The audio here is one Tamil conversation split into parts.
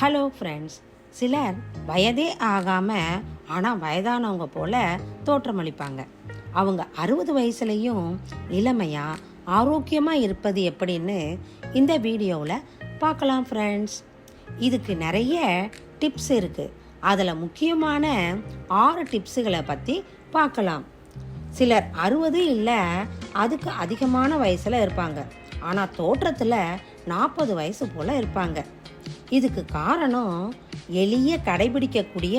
ஹலோ ஃப்ரெண்ட்ஸ் சிலர் வயதே ஆகாமல் ஆனால் வயதானவங்க போல தோற்றமளிப்பாங்க அவங்க அறுபது வயசுலையும் இளமையாக ஆரோக்கியமாக இருப்பது எப்படின்னு இந்த வீடியோவில் பார்க்கலாம் ஃப்ரெண்ட்ஸ் இதுக்கு நிறைய டிப்ஸ் இருக்குது அதில் முக்கியமான ஆறு டிப்ஸுகளை பற்றி பார்க்கலாம். சிலர் அறுபது இல்லை அதுக்கு அதிகமான வயசில் இருப்பாங்க. ஆனால் தோற்றத்தில் நாற்பது வயசு போல் இருப்பாங்க. இதுக்கு காரணம் எளிய கடைபிடிக்கக்கூடிய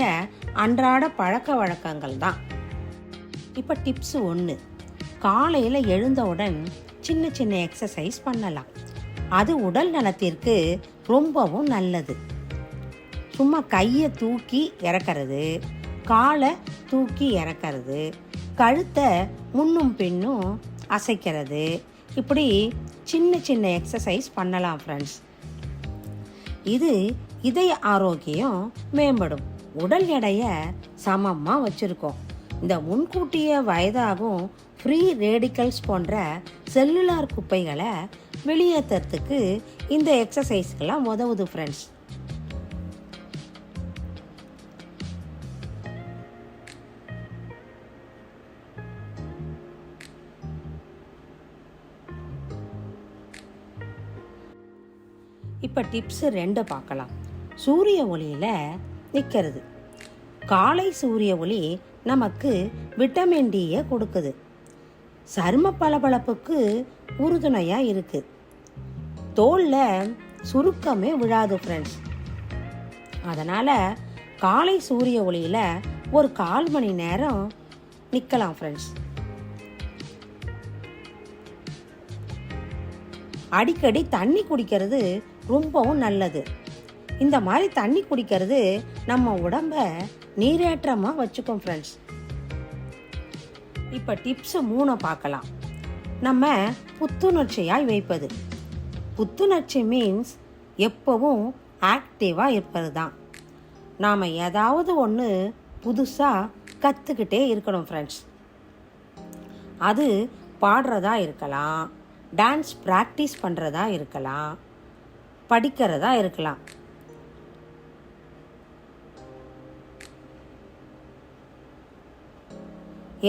அன்றாட பழக்க வழக்கங்கள் தான். இப்போ டிப்ஸ் ஒன்று காலையில் எழுந்தவுடன் சின்ன சின்ன எக்ஸசைஸ் பண்ணலாம். அது உடல் நலத்திற்கு ரொம்பவும் நல்லது. சும்மா கையை தூக்கி இறக்கிறது காலை தூக்கி இறக்கிறது கழுத்தை முன்னும் பின்னும் அசைக்கிறது. இப்படி சின்ன சின்ன எக்ஸசைஸ் பண்ணலாம் ஃப்ரெண்ட்ஸ் இது இதய ஆரோக்கியம் மேம்படும். உடல் எடையை சமமாக வச்சுருக்கோம். இந்த முன்கூட்டிய வயதாகும் ஃப்ரீ ரேடிக்கல்ஸ் போன்ற செல்லுலார் குப்பைகளை வெளியேற்றுறதுக்கு இந்த எக்ஸசைஸ்கெல்லாம் உதவுது ஃப்ரெண்ட்ஸ் இப்போ டிப்ஸு ரெண்டு பார்க்கலாம் சூரிய ஒளியில் நிற்கிறது காலை சூரிய ஒளி நமக்கு விட்டமின் டியை கொடுக்குது. சரும பளபளப்புக்கு உறுதுணையாக இருக்குது தோலில் சுருக்கமே விழாது ஃப்ரெண்ட்ஸ் அதனால் காலை சூரிய ஒளியில் ஒரு கால் மணி நேரம் நிற்கலாம் ஃப்ரெண்ட்ஸ் அடிக்கடி தண்ணி குடிக்கிறது ரொம்பவும் நல்லது. இந்த மாதிரி தண்ணி குடிக்கிறது நம்ம உடம்ப நீரேற்றமாக வச்சுக்கும் ஃப்ரெண்ட்ஸ் இப்போ டிப்ஸு மூணை பார்க்கலாம். நம்ம புத்துணர்ச்சியாய் வைப்பது. புத்துணர்ச்சி மீன்ஸ் எப்போவும் ஆக்டிவாக இருப்பது தான் நாம் ஏதாவது ஒன்று புதுசாக கற்றுக்கிட்டே இருக்கணும் ஃப்ரெண்ட்ஸ் அது பாடுறதா இருக்கலாம் டான்ஸ் ப்ராக்டிஸ் பண்ணுறதா இருக்கலாம் படிக்கிறதா இருக்கலாம்.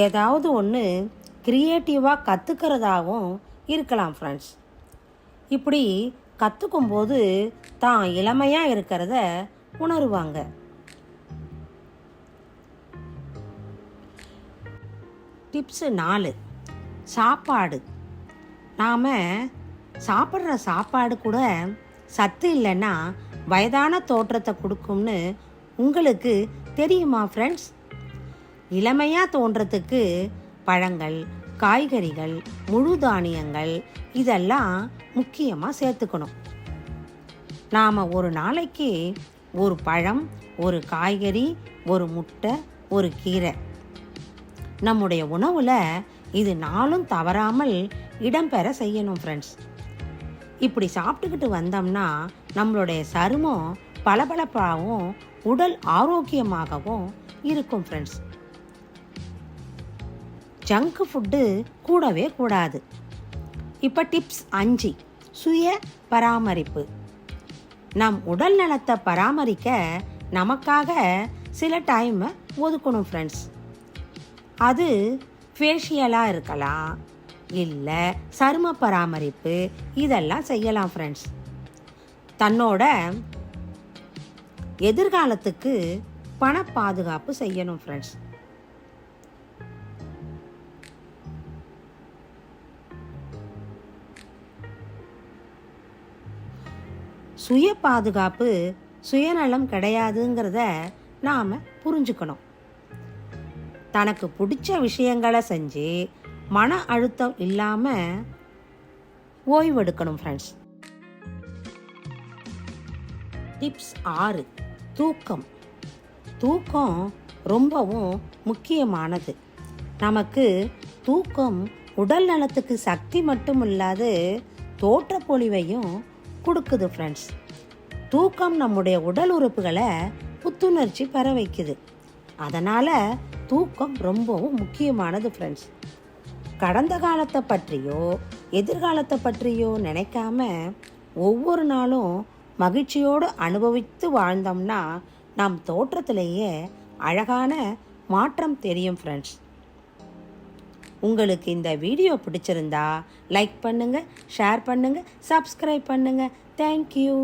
ஏதாவது ஒன்று க்ரியேட்டிவாக கற்றுக்கிறதாகவும் இருக்கலாம் ஃப்ரெண்ட்ஸ் இப்படி கற்றுக்கும்போது தான் இளமையாக இருக்கிறத உணருவாங்க. டிப்ஸு நாலு சாப்பாடு. நாம் சாப்பிட்ற சாப்பாடு கூட சத்து இல்லைன்னா வயதான தோற்றத்தை கொடுக்கும்னு உங்களுக்கு தெரியுமா ஃப்ரெண்ட்ஸ் இளமையாக தோன்றத்துக்கு பழங்கள் காய்கறிகள் முழு தானியங்கள் இதெல்லாம் முக்கியமாக சேர்த்துக்கணும். நாம் ஒரு நாளைக்கு ஒரு பழம் ஒரு காய்கறி ஒரு முட்டை ஒரு கீரை. நம்முடைய உணவில் இது நாளும் தவறாமல் இடம்பெற செய்யணும் ஃப்ரெண்ட்ஸ் இப்படி சாப்பிட்டுக்கிட்டு வந்தோம்னா நம்மளுடைய சருமம் பளபளப்பாகவும் உடல் ஆரோக்கியமாகவும் இருக்கும் ஃப்ரெண்ட்ஸ் ஜங்க் ஃபுட்டு கூடவே கூடாது. இப்போ டிப்ஸ் அஞ்சு. சுய பராமரிப்பு. நம் உடல் நலத்தை பராமரிக்க நமக்காக சில டைமை ஒதுக்கணும் ஃப்ரெண்ட்ஸ் அது ஃபேஷியலாக இருக்கலாம் இல்லை சரும பராமரிப்பு இதெல்லாம் செய்யலாம் ஃப்ரெண்ட்ஸ் தன்னோட எதிர்காலத்துக்கு பண பாதுகாப்பு செய்யணும் ஃப்ரெண்ட்ஸ் சுய பாதுகாப்பு சுயநலம் கிடையாதுங்கிறத நாம் புரிஞ்சுக்கணும். தனக்கு பிடிச்ச விஷயங்களை செஞ்சு மன அழுத்தம் இல்லாமல் ஓய்வெடுக்கணும் ஃப்ரெண்ட்ஸ் டிப்ஸ் ஆறு தூக்கம். தூக்கம் ரொம்பவும் முக்கியமானது. நமக்கு தூக்கம் உடல் நலத்துக்கு சக்தி மட்டும் இல்லாது தோற்றப்பொழிவையும் கொடுக்குது ஃப்ரெண்ட்ஸ் தூக்கம் நம்முடைய உடல் உறுப்புகளை புத்துணர்ச்சி பெற வைக்குது. அதனால் தூக்கம் ரொம்பவும் முக்கியமானது ஃப்ரெண்ட்ஸ் கடந்த காலத்தை பற்றியோ எதிர்காலத்தை பற்றியோ நினைக்காம ஒவ்வொரு நாளும் மகிழ்ச்சியோடு அனுபவித்து வாழ்ந்தோம்னா நம் தோற்றத்திலேயே அழகான மாற்றம் தெரியும் ஃப்ரெண்ட்ஸ் உங்களுக்கு இந்த வீடியோ பிடிச்சிருந்தா லைக் பண்ணுங்கள் ஷேர் பண்ணுங்கள் சப்ஸ்கிரைப் பண்ணுங்கள் தேங்க்யூ